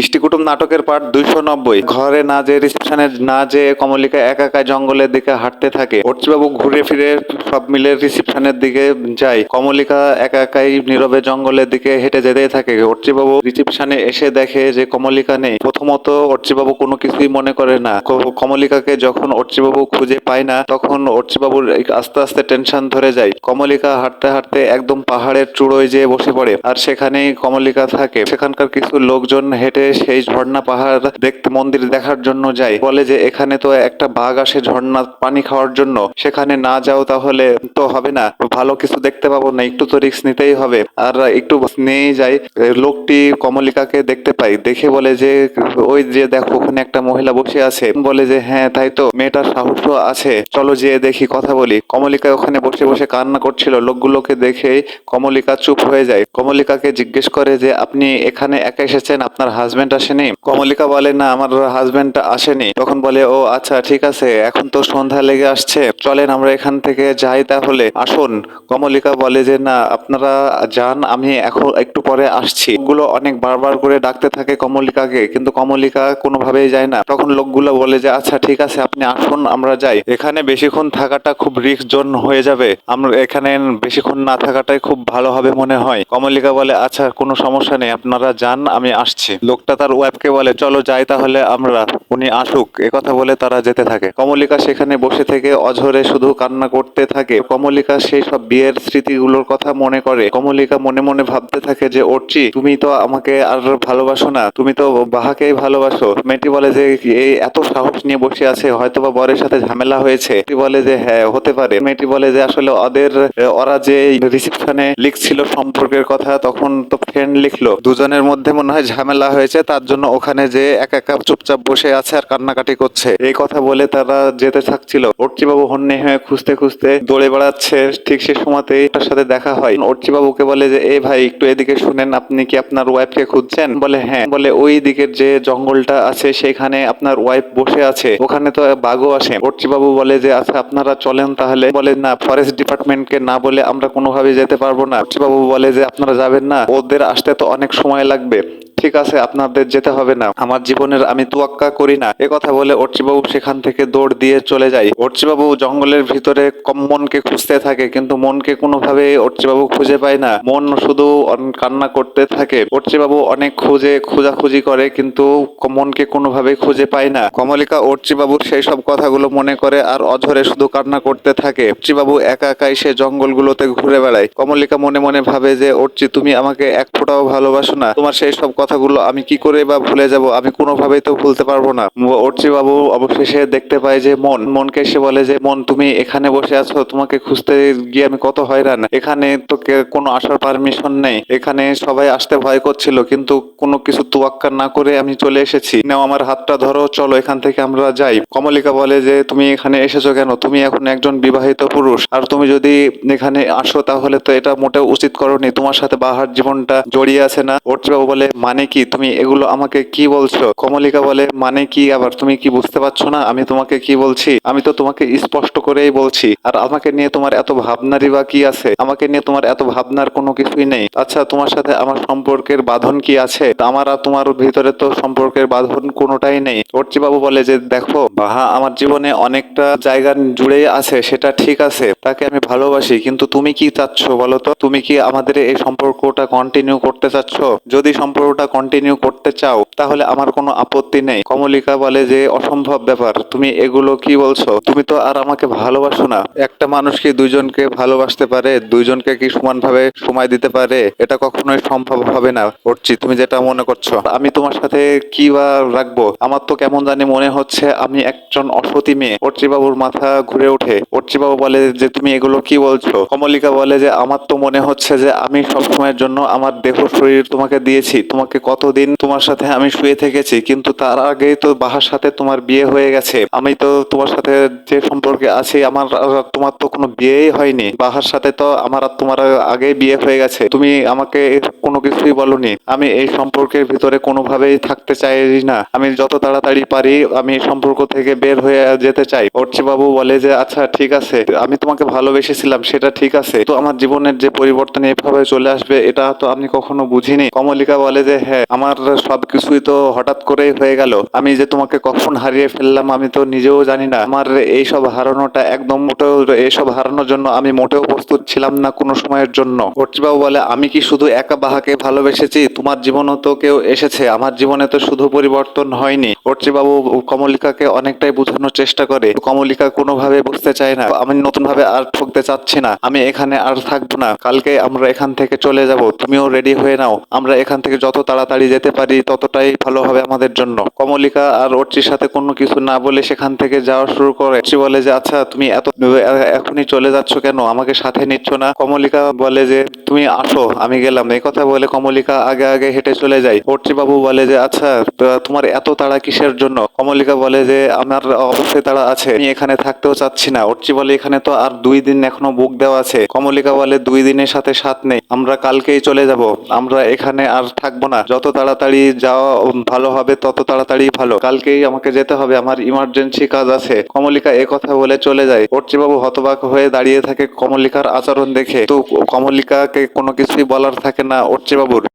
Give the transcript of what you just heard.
ইষ্টিকুটুম নাটকের পার্ট দুইশো নব্বই। ঘরে না যে রিসেপশনে না যে কমলিকা একা জঙ্গলের দিকে হাঁটতে থাকে। অর্চিবাবু ঘুরে ফিরে সব মিলে রিসেপশনের দিকে যায়। কমলিকা একা একাই নীরবে জঙ্গলের দিকে হেঁটে যেতেই থাকে। অর্চিবাবু রিসেপশনে এসে দেখে যে কমলিকা নেই। প্রথমত অর্চিবাবু কোনো কিছুই মনে করে না। কমলিকাকে যখন অর্চিবাবু খুঁজে পায় না, তখন অর্চিবাবুর আস্তে আস্তে টেনশন ধরে যায়। কমলিকা হাঁটতে হাঁটতে একদম পাহাড়ের চূড়োয় যেয়ে বসে পড়ে। আর সেখানেই কমলিকা থাকে। সেখানকার কিছু লোকজন হেঁটে সেই ঝর্ণা পাহাড় দেখতে মন্দির দেখার জন্য যায় বলে যে, এখানে তো একটা বাঘ আসে ঝর্ণা পানি খাওয়ার জন্য। সেখানে না যাও তাহলে তো হবে না। ভালো কিছু দেখতে পাবো না। একটু তো রিস্ক নিতেই হবে। আর একটু নিয়েই যায় লোকটি কমলিকাকে দেখতে পাই। দেখে বলে যে, ওই যে দেখো, ওখানে একটা মহিলা বসে আছে। বলে যে হ্যাঁ তাই তো। মেয়েটার সাহস আছে। চলো যে দেখি, কথা বলি। কমলিকা ওখানে বসে বসে কান্না করছিল। লোকগুলোকে দেখে কমলিকা চুপ হয়ে যায়। কমলিকাকে জিজ্ঞেস করে যে, আপনি এখানে একা এসেছেন? আপনার হাজবেন্ড আসেনি? কমলিকা বলে, না, আমার হাজবেন্ড আসেনি। তখন বলে, ও আচ্ছা ঠিক আছে, এখন তো সন্ধ্যা লেগে আসছে। চলেন, আমরা এখান থেকে যাই তাহলে। আসুন। কমলিকা বলে যে, না, আপনারা যান, আমি এখন একটু পরে আসছি। লোকগুলো অনেক বারবার করে ডাকতে থাকে কমলিকাকে, কিন্তু কমলিকা কোনোভাবেই যায় না। তখন লোকগুলো বলে যে আচ্ছা ঠিক আছে, আপনি আসুন, আমরা যাই। এখানে বেশিক্ষণ থাকাটা খুব রিস্ক জোন হয়ে যাবে। আমরা এখানে বেশিক্ষণ না থাকাটাই খুব ভালো হবে মনে হয়। কমলিকা বলে আচ্ছা কোনো সমস্যা নেই, আপনারা যান, আমি আসছি। লোকটা তার ওয়াইফকে বলে, চলো যাই তাহলে আমরা, উনি আসুক। কথা বলে তারা যেতে থাকে। কমলিকা সেখানে বসে থেকে অঝরে শুধু কান্না করতে থাকে। কমলিকা সেই সব বিয়ের স্মৃতিগুলোর কথা মনে করে। কমলিকা মনে মনে ভাবতে থাকে যে, অর্চি, তুমি তো আমাকে আর ভালোবাসো না। তুমি তো বাহাকেই ভালোবাসো। মেয়েটি বলে যে এই এত সাহস নিয়ে বসে আছে হয়তো বা বরের সাথে ঝামেলা হয়েছে। মেয়েটি বলে যে হ্যাঁ হতে পারে। মেয়েটি বলে যে, আসলে ওদের, ওরা যে রিসিপশনে লিখছিল সম্পর্কের কথা, তখন তো ফ্রেন্ড লিখলো। দুজনের মধ্যে মনে হয় ঝামেলা হয়েছে। তার জন্য ওখানে যে একা একা চুপচাপ বসে আছে আর কান্নাকাটি করছে। এই কথা বলে তারা যেতে থাকছিল। অর্চিবাবু হন্যে হয়ে খুঁজতে খুঁজতে দৌড়ে বেড়াচ্ছে। ঠিক সে সময়তেই তার সাথে দেখা হয়। অর্চিবাবুকে বলে যে এই ভাই, একটু এদিকে শুনেন, আপনি কি আপনার ওয়াইফকে খুঁজছেন? বলে হ্যাঁ। বলে, ওই দিকের যে জঙ্গলটা আছে, সেখানে আপনার ওয়াইফ বসে আছে। ওখানে তো বাঘও আসে। অর্চিবাবু বলে যে আচ্ছা আপনারা চলেন তাহলে। বলে, না ফরেস্ট ডিপার্টমেন্টকে না বলে আমরা কোনোভাবে যেতে পারব না। অর্চিবাবু বলে যে, আপনারা যাবেন না। ওদের আসতে তো অনেক সময় লাগবে। ঠিক আছে, আপনাদের যেতে হবে না। আমার জীবনের আমি তুয়াক্কা করি না। এ কথা বলে অর্চিবাবু সেখান থেকে দৌড় দিয়ে চলে যায়। অর্চিবাবু জঙ্গলের ভিতরে কম মনকে খুঁজতে থাকে, কিন্তু মনকে কোনোভাবে অর্চিবাবু খুঁজে পায় না। মন শুধু কান্না করতে থাকে। অর্চিবাবু অনেক খুঁজে খোঁজাখুঁজি করে, কিন্তু মনকে কোনোভাবে খুঁজে পায় না। কমলিকা অর্চিবাবুর সেই সব কথাগুলো মনে করে আর অঝরে শুধু কান্না করতে থাকে। অর্চিবাবু একা একাই সে জঙ্গলগুলোতে ঘুরে বেড়ায়। কমলিকা মনে মনে ভাবে যে, অর্চি, তুমি আমাকে এক ফোঁটাও ভালোবাসো না। তোমার সেই সব কথাগুলো আমি কি করে বা ভুলে যাব, আমি কোনোভাবেই তো ভুলতে পারব না। অর্চি বাবু অবশেষে দেখতে পায় যে মন, মনকে এসে বলে যে, মন, তুমি এখানে বসে আছো, তোমাকে খুঁজতে গিয়ে আমি কত হয়রান। এখানে তো কোনো আসার পারমিশন নেই। এখানে সবাই আসতে ভয় করছিল, কিন্তু কোনো কিছু তুয়াক্কা না করে আমি চলে এসেছি। নাও আমার হাতটা ধরো, চলো এখান থেকে আমরা যাই। কমলিকা বলে যে, তুমি এখানে এসেছ কেন? তুমি এখন একজন বিবাহিত পুরুষ। আর তুমি যদি এখানে আসো, তাহলে তো এটা মোটেও উচিত করনি। তোমার সাথে বাহার জীবনটা জড়িয়ে আছে না? অর্চিবাবু বলে মানে কি? তুমি এগুলো আমাকে কি বলছো? কমলিকা বলে মানে কি? আবার তুমি কি বুঝতে পারছ না? আমি তোমাকে কি বলছি? আমি তো তোমাকে স্পষ্ট করেই বলছি। আর আমাকে নিয়ে তোমার এত ভাবনারই বা কি আছে? আমাকে নিয়ে তোমার এত ভাবনার কোনো কিছুই নেই। আচ্ছা তোমার সাথে আমার সম্পর্কের বাঁধন কি আছে? আমার আর তোমার ভিতরে তো সম্পর্কের বাঁধন কোনোটাই নেই। অর্চিবাবু বলে, যে দেখো, বাহা, আমার জীবনে অনেকটা জায়গা জুড়ে আছে, সেটা ঠিক আছে, তাকে আমি ভালোবাসি। কিন্তু তুমি কি চাচ্ছ বলো তো? তুমি কি আমাদের এই সম্পর্কটা কন্টিনিউ করতে চাচ্ছ? যদি সম্পর্কটা কন্টিনিউ করতে চাও, তাহলে আমার কোনো আপত্তি নেই। কমলিকা বলে যে, অসম্ভব ব্যাপার, তুমি এগুলো কি বলছো? তুমি তো আর আমাকে ভালোবাসো না। একটা মানুষ কি দুইজনকে ভালোবাসতে পারে? দুইজনকে কি সমানভাবে সময় দিতে পারে? এটা কখনোই সম্ভব হবে না। করছি তুমি যেটা মনে করছ, আমি তোমার সাথে কি বা রাখব? আমার তো কেমন জানি মনে হচ্ছে আমি একজন অসতী মেয়ে। বাবুর মাথা ঘুরে ওঠে। বাবু বলে যে, তুমি এগুলো কি বলছো? কমলিকা বলে যে, আমার তো মনে হচ্ছে যে, আমি সব সময়ের জন্য আমার দেহ শরীর তোমাকে দিয়েছি। তোমাকে কতদিন তোমার সাথে আমি শুয়ে থেকেছি, কিন্তু তার আগেই তো বাহার সাথে তোমার বিয়ে হয়ে গেছে। আমি তো তোমার সাথে যে সম্পর্কে আছি, আমার তোমার তো কোনো বিয়েই হয়নি। বাহার সাথে তো আমার আর তোমার আগে বিয়ে হয়ে গেছে। তুমি আমাকে কোনো কিছুই বলনি। আমি এই সম্পর্কের ভিতরে কোনোভাবেই থাকতে চাই না। আমি যত তাড়াতাড়ি পারি, আমি এই সম্পর্ক থেকে বের হয়ে যেতে চাই। বাবু বলে যে আচ্ছা ঠিক আছে। আমি তোমাকে ভালোবেসেছিলাম, সেটা ঠিক আছে। তো আমার জীবনের যে পরিবর্তন এভাবে চলে আসবে, এটা তো আমি কখনো বুঝিনি। কমলিকা বলে যে হ্যাঁ আমার সবকিছুই তো হঠাৎ করেই হয়ে গেল। আমি যে তোমাকে কখন হারিয়ে ফেললাম, আমি তো নিজেও জানি না। আমার এইসব হারানোটা একদম মোটেও, এইসব হারানোর জন্য আমি মোটেও প্রস্তুত ছিলাম না কোনো সময়ের জন্য। বাবু বলে, আমি কি শুধু একা বাহাকে ভালোবেসেছি, তোমার জীবনও তো কেউ এসেছে, আমার জীবনে তো শুধু পরিবর্তন হয়নি। বাবু কমলিকাকে অনেকটাই বোঝানোর চেষ্টা করে, কমলিকা কোনোভাবে বুঝতে চায় না, আমি নতুন ভাবে আর ঠকতে চাচ্ছি না, আমি এখানে আর থাকব না, কালকে আমরা এখান থেকে চলে যাব, তুমিও রেডি হয়ে নাও, আমরা এখান থেকে যত তাড়াতাড়ি যেতে পারি, ততটাই ভালো হবে আমাদের জন্য। কমলিকা আর অর্চির সাথে কোনো কিছু না বলে সেখান থেকে যাওয়া শুরু করে অর্চি বলে যে আচ্ছা তুমি এত, এখনই চলে যাচ্ছ কেন? আমাকে সাথে নিচ্ছ না? কমলিকা বলে যে, তুমি আসো, আমি গেলাম। এই কথা বলে কমলিকা আগে আগে হেঁটে চলে যায়। বাবু বলে যে আচ্ছা তোমার এত তাড়া কিসের জন্য? কমলিকা বলে যে, আমার অবশ্যই তাড়া আছে, আমি এখানে থাকতেও চাচ্ছি না। অর্চি বলে, এখানে তো আর দুই দিন এখনও বুক দেওয়া আছে। কমলিকা বলে, দুই দিনের সাথে সাত নেই, আমরা কালকেই চলে যাব। আমরা এখানে আর থাকব না। যত তাড়াতাড়ি যাওয়া ভালো হবে, তত তাড়াতাড়ি ভালো। কালকেই আমাকে যেতে হবে, আমার ইমার্জেন্সি কাজ আছে। কমলিকা কথা বলে চলে যায়। বাবু হতবাক হয়ে দাঁড়িয়ে থাকে কমলিকার আচরণ দেখে। তো কমলিকাকে কোনো কিছুই বলার থাকে না বাবুর